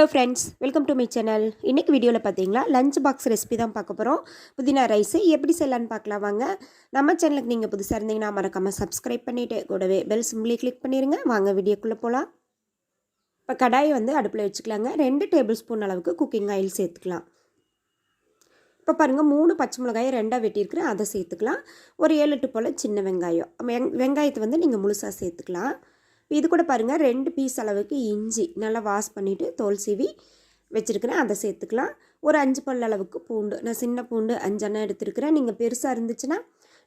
Hello friends welcome to my channel இன்றைக்கி வீடியோவில் பார்த்தீங்களா லஞ்ச் பாக்ஸ் ரெசிபி தான் பார்க்க போகிறோம் புதினா ரைஸு எப்படி செய்யலான்னு பார்க்கலாம் வாங்க. நம்ம சேனலுக்கு நீங்கள் புதுசாக இருந்தீங்கன்னா மறக்காமல் சப்ஸ்கிரைப் பண்ணிவிட்டு கூடவே பெல் சிம்பிளி கிளிக் பண்ணிடுங்க வாங்க வீடியோக்குள்ளே போகலாம் இப்போ கடாயை வந்து அடுப்பில் வச்சுக்கலாங்க. ரெண்டு டேபிள் ஸ்பூன் அளவுக்கு குக்கிங் ஆயில் சேர்த்துக்கலாம். இப்போ பாருங்கள் மூணு பச்சை மிளகாயை ரெண்டாக வெட்டியிருக்கிறேன். அதை சேர்த்துக்கலாம். ஒரு ஏழு எட்டு போல் சின்ன வெங்காயம். வெங் வெங்காயத்தை வந்து நீங்கள் முழுசாக சேர்த்துக்கலாம். இது கூட பாருங்கள் ரெண்டு பீஸ் அளவுக்கு இஞ்சி நல்லா வாஷ் பண்ணிவிட்டு தோல் சீவி வச்சுருக்கிறேன். அதை சேர்த்துக்கலாம். ஒரு அஞ்சு பல் அளவுக்கு பூண்டு. நான் சின்ன பூண்டு அஞ்செண்ணா எடுத்துருக்கிறேன். நீங்கள் பெருசாக இருந்துச்சுன்னா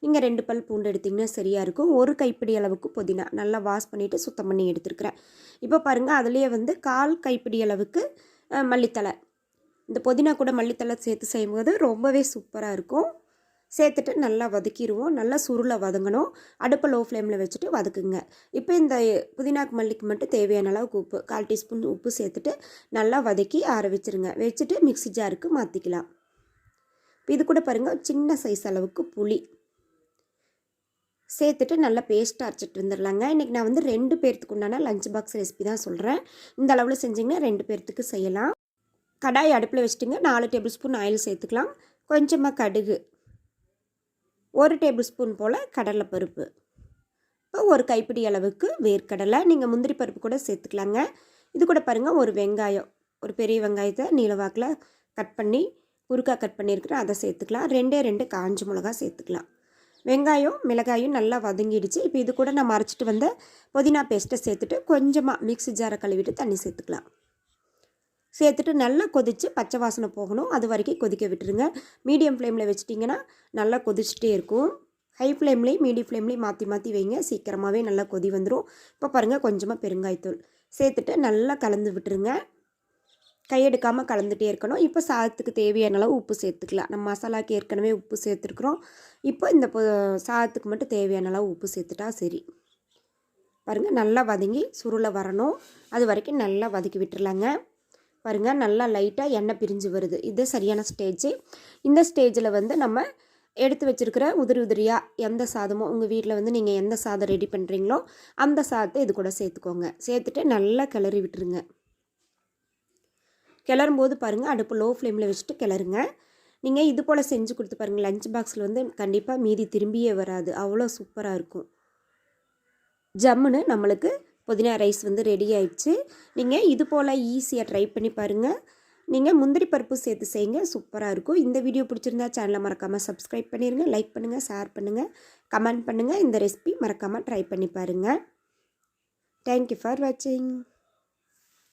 நீங்கள் ரெண்டு பல் பூண்டு எடுத்திங்கன்னா சரியாக இருக்கும். ஒரு கைப்பிடி அளவுக்கு புதினா நல்லா வாஷ் பண்ணிவிட்டு சுத்தம் பண்ணி எடுத்துருக்கிறேன். இப்போ பாருங்கள் அதுலேயே வந்து கால் கைப்பிடி அளவுக்கு மல்லித்தலை இந்த புதினா கூட மல்லித்தலை சேர்த்து செய்யும்போது ரொம்பவே சூப்பராக இருக்கும். சேர்த்துட்டு நல்லா வதக்கிடுவோம் நல்லா சுருளை வதங்கணும். அடுப்பை லோ ஃப்ளேமில் வச்சுட்டு வதக்குங்க. இப்போ இந்த புதினாக்கு மல்லிக்கு மட்டும் தேவையான அளவுக்கு உப்பு கால் டீஸ்பூன் உப்பு சேர்த்துட்டு நல்லா வதக்கி ஆற வச்சுருங்க. வச்சுட்டு மிக்சி ஜாருக்கு மாற்றிக்கலாம் இப்போ இது கூட பாருங்கள் சின்ன சைஸ் அளவுக்கு புளி. சேர்த்துட்டு நல்லா பேஸ்ட்டாக அரைச்சிட்டு வந்துடலாங்க இன்றைக்கி நான் வந்து ரெண்டு பேர்த்துக்கு உண்டான லஞ்ச் பாக்ஸ் ரெசிபி தான் சொல்கிறேன் இந்த அளவில் செஞ்சிங்கன்னா ரெண்டு பேர்த்துக்கு செய்யலாம். கடாய் அடுப்பில் வச்சுட்டுங்க நாலு டேபிள் ஸ்பூன் ஆயில் சேர்த்துக்கலாம். கொஞ்சமாக கடுகு. ஒரு டேபிள் ஸ்பூன் போல் கடலைப்பருப்பு. இப்போ ஒரு கைப்பிடி அளவுக்கு வேர்க்கடலை. நீங்கள் முந்திரி பருப்பு கூட சேர்த்துக்கலாங்க. இது கூட பாருங்கள் ஒரு வெங்காயம். ஒரு பெரிய வெங்காயத்தை நீளவாக்கில் கட் பண்ணி குறுக்காக கட் பண்ணியிருக்கிறேன் அதை சேர்த்துக்கலாம். ரெண்டே ரெண்டு காஞ்ச மிளகா சேர்த்துக்கலாம். வெங்காயம் மிளகாயும் நல்லா வதங்கிடுச்சு. இப்போ இது கூட நான் மறைச்சிட்டு வந்த புதினா பேஸ்ட்டை சேர்த்துட்டு கொஞ்சமாக மிக்ஸி ஜாரை கழுவிட்டு தண்ணி சேர்த்துக்கலாம். சேர்த்துட்டு நல்லா கொதித்து பச்சை வாசனை போகணும். அது வரைக்கும் கொதிக்க விட்டுருங்க. மீடியம் ஃப்ளேமில் வச்சிட்டிங்கன்னா நல்லா கொதிச்சுட்டே இருக்கும். ஹை ஃப்ளேம்லேயும் மீடியம் ஃப்ளேம்லேயும் மாற்றி மாற்றி வைங்க. சீக்கிரமாகவே நல்லா கொதி வந்துடும் இப்போ பாருங்கள் கொஞ்சமாக பெருங்காயத்தூள் சேர்த்துட்டு நல்லா கலந்து விட்டுருங்க. கையெடுக்காமல் கலந்துகிட்டே இருக்கணும். இப்போ சாதத்துக்கு தேவையான அளவு உப்பு சேர்த்துக்கலாம். நம்ம மசாலாக்கு ஏற்கனவே உப்பு சேர்த்துருக்குறோம். இப்போ இந்த சாதத்துக்கு மட்டும் தேவையான அளவு உப்பு சேர்த்துட்டா சரி. பாருங்கள் நல்லா வதங்கி சுருளை வரணும். அது வரைக்கும் நல்லா வதக்கி விட்டுருலாங்க பாருங்கள் நல்லா லைட்டாக எண்ணெய் பிரிஞ்சு வருது. இது சரியான ஸ்டேஜ் இந்த ஸ்டேஜில் வந்து நம்ம எடுத்து வச்சுருக்கிற உதிரி உதிரியாக எந்த சாதமோ உங்கள் வீட்டில் வந்து நீங்கள் எந்த சாதம் ரெடி பண்ணுறீங்களோ அந்த சாதத்தை இது கூட சேர்த்துக்கோங்க. சேர்த்துட்டு நல்லா கிளறி விட்டுருங்க. கிளறும் போது பாருங்கள் அடுப்பு லோ ஃப்ளேமில் வச்சுட்டு கிளறுங்க. நீங்கள் இது போல் செஞ்சு கொடுத்து பாருங்கள் லஞ்ச் பாக்ஸில் வந்து கண்டிப்பாக மீதி திரும்பியே வராது. அவ்வளோ சூப்பராக இருக்கும். ஜம்முன்னு நம்மளுக்கு புதினா ரைஸ் வந்து ரெடி ஆயிடுச்சு. நீங்கள் இது போல் ஈஸியாக ட்ரை பண்ணி பாருங்கள் நீங்கள் முந்திரி பருப்பு சேர்த்து செய்யுங்க சூப்பராக இருக்கும். இந்த வீடியோ பிடிச்சிருந்தா சேனலை மறக்காமல் சப்ஸ்கிரைப் பண்ணிடுங்க லைக் பண்ணுங்கள் ஷேர் பண்ணுங்கள் கமெண்ட் பண்ணுங்கள் இந்த ரெசிபி மறக்காமல் ட்ரை பண்ணி பாருங்கள் தேங்க்யூ ஃபார் வாட்சிங்